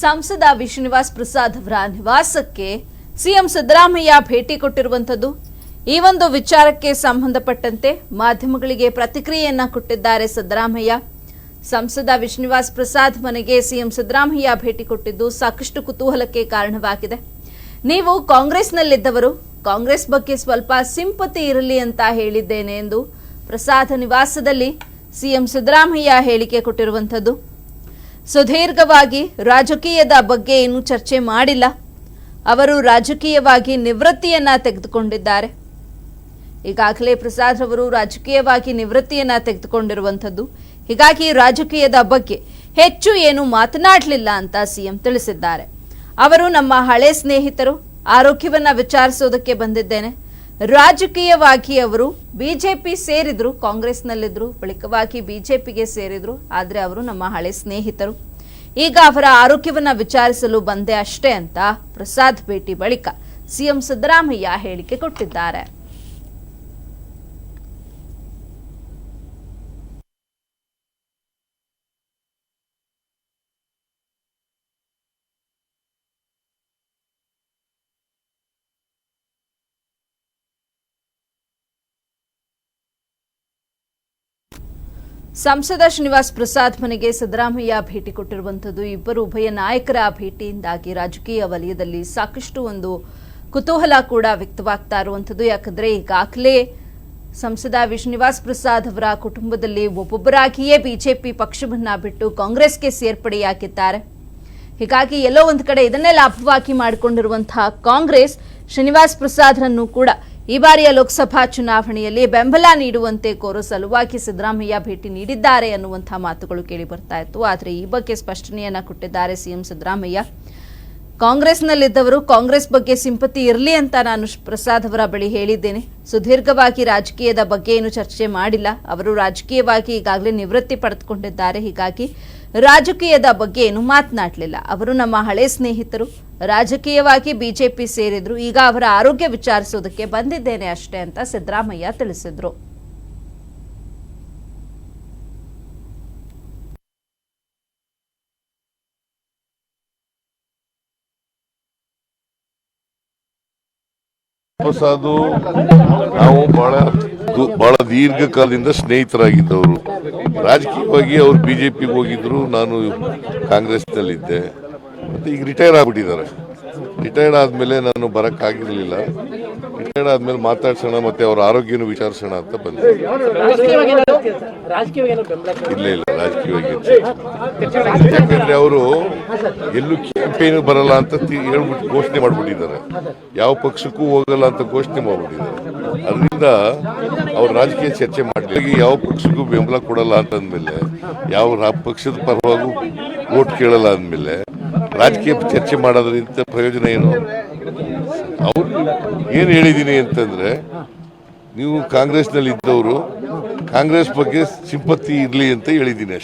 ಸಂಸದ ವಿಶ್ವನಿವಾಸ್ ಪ್ರಸಾದ್ ಅವರ ನಿವಾಸಕ್ಕೆ ಸಿಎಂ ಸಿದ್ದರಾಮಯ್ಯ ಭೇಟಿ ಕೊಟ್ಟಿರುವಂಥದ್ದು. ಈ ಒಂದು ವಿಚಾರಕ್ಕೆ ಸಂಬಂಧಪಟ್ಟಂತೆ ಮಾಧ್ಯಮಗಳಿಗೆ ಪ್ರತಿಕ್ರಿಯೆಯನ್ನ ಕೊಟ್ಟಿದ್ದಾರೆ ಸಿದ್ದರಾಮಯ್ಯ. ಸಂಸದ ವಿಶ್ವನಿವಾಸ್ ಪ್ರಸಾದ್ ಮನೆಗೆ ಸಿಎಂ ಸಿದ್ದರಾಮಯ್ಯ ಭೇಟಿ ಕೊಟ್ಟಿದ್ದು ಸಾಕಷ್ಟು ಕುತೂಹಲಕ್ಕೆ ಕಾರಣವಾಗಿದೆ. ನೀವು ಕಾಂಗ್ರೆಸ್ನಲ್ಲಿದ್ದವರು, ಕಾಂಗ್ರೆಸ್ ಬಗ್ಗೆ ಸ್ವಲ್ಪ ಸಿಂಪತಿ ಇರಲಿ ಅಂತ ಹೇಳಿದ್ದೇನೆ ಎಂದು ಪ್ರಸಾದ್ ನಿವಾಸದಲ್ಲಿ ಸಿಎಂ ಸಿದ್ದರಾಮಯ್ಯ ಹೇಳಿಕೆ ಕೊಟ್ಟಿರುವಂಥದ್ದು. ಸುದೀರ್ಘವಾಗಿ ರಾಜಕೀಯದ ಬಗ್ಗೆ ಏನು ಚರ್ಚೆ ಮಾಡಿಲ್ಲ. ಅವರು ರಾಜಕೀಯವಾಗಿ ನಿವೃತ್ತಿಯನ್ನ ತೆಗೆದುಕೊಂಡಿದ್ದಾರೆ. ಈಗಾಗಲೇ ಪ್ರಸಾದ್ ಅವರು ರಾಜಕೀಯವಾಗಿ ನಿವೃತ್ತಿಯನ್ನ ತೆಗೆದುಕೊಂಡಿರುವಂಥದ್ದು. ಹೀಗಾಗಿ ರಾಜಕೀಯದ ಬಗ್ಗೆ ಹೆಚ್ಚು ಏನು ಮಾತನಾಡಲಿಲ್ಲ ಅಂತ ಸಿಎಂ ತಿಳಿಸಿದ್ದಾರೆ. ಅವರು ನಮ್ಮ ಹಳೆ ಸ್ನೇಹಿತರು, ಆರೋಗ್ಯವನ್ನ ವಿಚಾರಿಸೋದಕ್ಕೆ ಬಂದಿದ್ದೇನೆ. ರಾಜಕೀಯವಾಗಿ ಅವರು ಬಿಜೆಪಿ ಸೇರಿದ್ರು, ಕಾಂಗ್ರೆಸ್ನಲ್ಲಿದ್ರು, ಬಳಿಕವಾಗಿ ಬಿಜೆಪಿಗೆ ಸೇರಿದ್ರು, ಆದರೆ ಅವರು ನಮ್ಮ ಹಳೆ ಸ್ನೇಹಿತರು. ಈಗ ಅವರ ಆರೋಗ್ಯವನ್ನ ವಿಚಾರಿಸಲು ಬಂದೆ ಅಷ್ಟೇ ಅಂತ ಪ್ರಸಾದ್ ಭೇಟಿ ಬಳಿಕ ಸಿಎಂ ಸಿದ್ದರಾಮಯ್ಯ ಹೇಳಿಕೆ ಕೊಟ್ಟಿದ್ದಾರೆ. ಸಂಸದ ಶ್ರೀನಿವಾಸ್ ಪ್ರಸಾದ್ ಮನೆಗೆ ಸಿದ್ದರಾಮಯ್ಯ ಭೇಟಿ ಕೊಟ್ಟಿರುವಂಥದ್ದು ಇಬ್ಬರು ಉಭಯ ನಾಯಕರ ಭೇಟಿಯಿಂದಾಗಿ ರಾಜಕೀಯ ವಲಯದಲ್ಲಿ ಸಾಕಷ್ಟು ಒಂದು ಕುತೂಹಲ ಕೂಡ ವ್ಯಕ್ತವಾಗ್ತಾ ಇರುವಂಥದ್ದು. ಯಾಕಂದ್ರೆ ಈಗಾಗಲೇ ಸಂಸದ ವಿಶ್ವನಿವಾಸ್ ಪ್ರಸಾದ್ ಅವರ ಕುಟುಂಬದಲ್ಲಿ ಒಬ್ಬೊಬ್ಬರಾಗಿಯೇ ಬಿಜೆಪಿ ಪಕ್ಷವನ್ನ ಬಿಟ್ಟು ಕಾಂಗ್ರೆಸ್ಗೆ ಸೇರ್ಪಡೆಯಾಗಿದ್ದಾರೆ. ಹೀಗಾಗಿ ಎಲ್ಲೋ ಒಂದು ಕಡೆ ಇದನ್ನೇ ಲಾಭವಾಗಿ ಮಾಡಿಕೊಂಡಿರುವಂತಹ ಕಾಂಗ್ರೆಸ್ ಶ್ರೀನಿವಾಸ್ ಪ್ರಸಾದ್ರನ್ನು ಕೂಡ ಈ ಬಾರಿಯ ಲೋಕಸಭಾ ಚುನಾವಣೆಯಲ್ಲಿ ಬೆಂಬಲ ನೀಡುವಂತೆ ಕೋರೋ ಸಲುವಾಗಿ ಸಿದ್ದರಾಮಯ್ಯ ಭೇಟಿ ನೀಡಿದ್ದಾರೆ ಅನ್ನುವಂತಹ ಮಾತುಗಳು ಕೇಳಿ ಬರ್ತಾ ಇತ್ತು. ಆದರೆ ಈ ಬಗ್ಗೆ ಸ್ಪಷ್ಟನೆಯನ್ನ ಕೊಟ್ಟಿದ್ದಾರೆ ಸಿಎಂ ಸಿದ್ದರಾಮಯ್ಯ. ಕಾಂಗ್ರೆಸ್ನಲ್ಲಿದ್ದವರು, ಕಾಂಗ್ರೆಸ್ ಬಗ್ಗೆ ಸಿಂಪತಿ ಇರಲಿ ಅಂತ ನಾನು ಪ್ರಸಾದ್ ಅವರ ಬಳಿ ಹೇಳಿದ್ದೇನೆ. ಸುದೀರ್ಘವಾಗಿ ರಾಜಕೀಯದ ಬಗ್ಗೆ ಏನು ಚರ್ಚೆ ಮಾಡಿಲ್ಲ. ಅವರು ರಾಜಕೀಯವಾಗಿ ಈಗಾಗಲೇ ನಿವೃತ್ತಿ ಪಡೆದುಕೊಂಡಿದ್ದಾರೆ. ಹೀಗಾಗಿ ರಾಜಕೀಯದ ಬಗ್ಗೆ ಏನು ಮಾತನಾಡಲಿಲ್ಲ. ಅವರು ನಮ್ಮ ಹಳೆ ಸ್ನೇಹಿತರು. ರಾಜಕೀಯವಾಗಿ ಬಿಜೆಪಿ ಸೇರಿದ್ರು, ಈಗ ಅವರ ಆರೋಗ್ಯ ವಿಚಾರಿಸೋದಕ್ಕೆ ಬಂದಿದ್ದೇನೆ ಅಷ್ಟೇ ಅಂತ ಸಿದ್ದರಾಮಯ್ಯ ತಿಳಿಸಿದ್ರು. ನಾವು ಬಹಳ ಬಹಳ ದೀರ್ಘಕಾಲದಿಂದ ಸ್ನೇಹಿತರಾಗಿದ್ದವರು. ರಾಜಕೀಯವಾಗಿ ಅವರು ಬಿಜೆಪಿಗೆ ಹೋಗಿದ್ರು, ನಾನು ಕಾಂಗ್ರೆಸ್ನಲ್ಲಿದ್ದೆ. ಮತ್ತೆ ಈಗ ರಿಟೈರ್ ಆಗಿಬಿಟ್ಟಿದ್ದಾರೆ. ರಿಟೈರ್ಡ್ ಆದಮೇಲೆ ನಾನು ಬರೋಕ್ಕಾಗಿರಲಿಲ್ಲ ರಿಟೈರ್ಡ್ ಆದಮೇಲೆ ಮಾತಾಡ್ಸೋಣ ಮತ್ತು ಅವ್ರ ಆರೋಗ್ಯನೂ ವಿಚಾರಿಸೋಣ ಅಂತ ಬಂದೆ. ಇಲ್ಲ ಇಲ್ಲ, ರಾಜಕೀಯವಾಗಿ ಯಾಕಂದರೆ ಅವರು ಎಲ್ಲೂ ಕ್ಯಾಂಪೇನು ಬರಲ್ಲ ಅಂತ ಹೇಳ್ಬಿಟ್ಟು ಘೋಷಣೆ ಮಾಡಿಬಿಟ್ಟಿದ್ದಾರೆ. ಯಾವ ಪಕ್ಷಕ್ಕೂ ಹೋಗಲ್ಲ ಅಂತ ಘೋಷಣೆ ಮಾಡ್ಬಿಟ್ಟಿದ್ದಾರೆ. ಅದರಿಂದ ಅವ್ರು ರಾಜಕೀಯ ಚರ್ಚೆ ಮಾಡಲಿ. ಯಾವ ಪಕ್ಷಕ್ಕೂ ಬೆಂಬಲ ಕೊಡಲ್ಲ ಅಂತಂದ್ಮೇಲೆ, ಯಾವ ಪಕ್ಷದ ಪರವಾಗೂ ವೋಟ್ ಕೇಳಲ್ಲ ಅಂದ್ಮೇಲೆ ರಾಜಕೀಯ ಚರ್ಚೆ ಮಾಡೋದ್ರಿಂದ ಪ್ರಯೋಜನ ಏನು? ಅವ್ರು ಏನು ಹೇಳಿದ್ದೀನಿ ಅಂತಂದ್ರೆ, ನೀವು ಕಾಂಗ್ರೆಸ್ನಲ್ಲಿ ಇದ್ದವರು ಕಾಂಗ್ರೆಸ್ ಬಗ್ಗೆ ಸಿಂಪತ್ತಿ ಇರಲಿ ಅಂತ ಹೇಳಿದ್ದೀನಿ